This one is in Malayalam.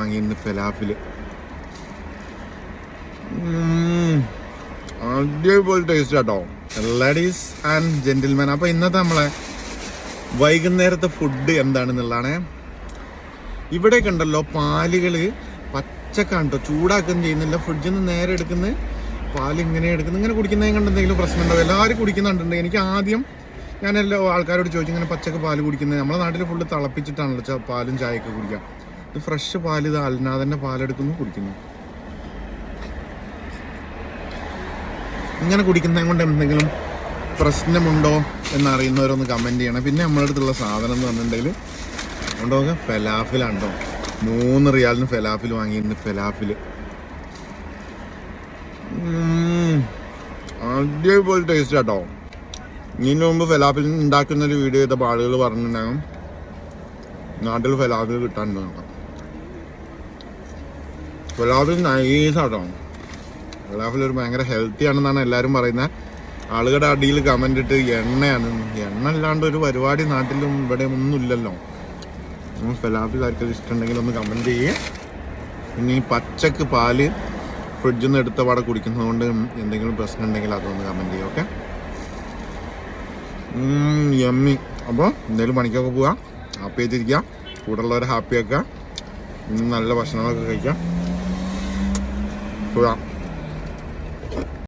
വാങ്ങിയിട്ടുണ്ട് ഫലാഫിൽ. അടിപൊളി ടേസ്റ്റ് കേട്ടോ ലേഡീസ് ആൻഡ് ജെന്റിൽമാൻ അപ്പൊ ഇന്നത്തെ നമ്മളെ വൈകുന്നേരത്തെ ഫുഡ് എന്താണെന്നുള്ളതാണ്. ഇവിടെയൊക്കെ ഉണ്ടല്ലോ പാലുകൾ പച്ചക്കാണ് കേട്ടോ ചൂടാക്കുകയും ചെയ്യുന്നില്ല. ഫ്രിഡ്ജിൽ നിന്ന് നേരെ എടുക്കുന്ന പാൽ ഇങ്ങനെ എടുക്കുന്നു ഇങ്ങനെ കുടിക്കുന്നതിന് കണ്ട് എന്തെങ്കിലും പ്രശ്നമുണ്ടോ? എല്ലാവരും കുടിക്കുന്നുണ്ട്. എനിക്ക് ആദ്യം ഞാൻ ആൾക്കാരോട് ചോദിച്ചു ഇങ്ങനെ പച്ചക്ക് പാൽ കുടിക്കുന്നത്. നമ്മുടെ നാട്ടിൽ ഫുള്ള് തിളപ്പിച്ചിട്ടാണല്ലോ പാലും ചായയൊക്കെ കുടിക്കുക ഇത് ഫ്രഷ് പാൽ ഇത് അൽനാഥന്റെ പാലെടുക്കുന്നു കുടിക്കുന്നു. ഇങ്ങനെ കുടിക്കുന്നതും കൊണ്ട് എന്തെങ്കിലും പ്രശ്നമുണ്ടോ എന്നറിയുന്നവരൊന്ന് കമന്റ് ചെയ്യണം. പിന്നെ നമ്മുടെ അടുത്തുള്ള സാധനം എന്ന് പറഞ്ഞിട്ടുണ്ടെങ്കിൽ ഉണ്ടോ ഫെലാഫിലാണ്ടോ മൂന്ന് റിയാലിന് ഫെലാഫിൽ വാങ്ങിയിരുന്നു ഫെലാഫിൽ അടിപൊളി ടേസ്റ്റ് കേട്ടോ ഇതിനു മുമ്പ് ഫെലാഫിൽ ഉണ്ടാക്കുന്ന ഒരു വീഡിയോ ചെയ്ത ആളുകൾ പറഞ്ഞിട്ടുണ്ടാകും. നാട്ടിൽ ഫെലാഫിൽ കിട്ടാനുണ്ട് നൈസ് നൈസാട്ടോ ഫെലാഫിൽ ഒരു ഭയങ്കര ഹെൽത്തി ആണെന്നാണ് എല്ലാവരും പറയുന്നത് ആളുകളുടെ അടിയിൽ കമന്റ് ഇട്ട് എണ്ണയാണ്. എണ്ണ അല്ലാണ്ട് ഒരു പരിപാടി നാട്ടിലും ഇവിടെ ഒന്നും ഇല്ലല്ലോ ഉം, ആർക്കൊക്കെ ആർക്കും ഇഷ്ടമുണ്ടെങ്കിൽ ഒന്ന് കമന്റ് ചെയ്യേ. പിന്നെ ഈ പച്ചക്ക് പാൽ ഫ്രിഡ്ജിൽ നിന്ന് എടുത്ത പാടെ കുടിക്കുന്നത് കൊണ്ട് എന്തെങ്കിലും പ്രശ്നം ഉണ്ടെങ്കിൽ അതൊന്ന് കമന്റ് ചെയ്യുക ഓക്കെ യമ്മി അപ്പോൾ എന്തെങ്കിലും പണിക്കൊക്കെ പോവാം. ഹാപ്പി ആയിട്ടിരിക്കാം. കൂടെ ഉള്ളവരെ ഹാപ്പി ആക്കുക നല്ല ഭക്ഷണങ്ങളൊക്കെ കഴിക്കാം. 是不啊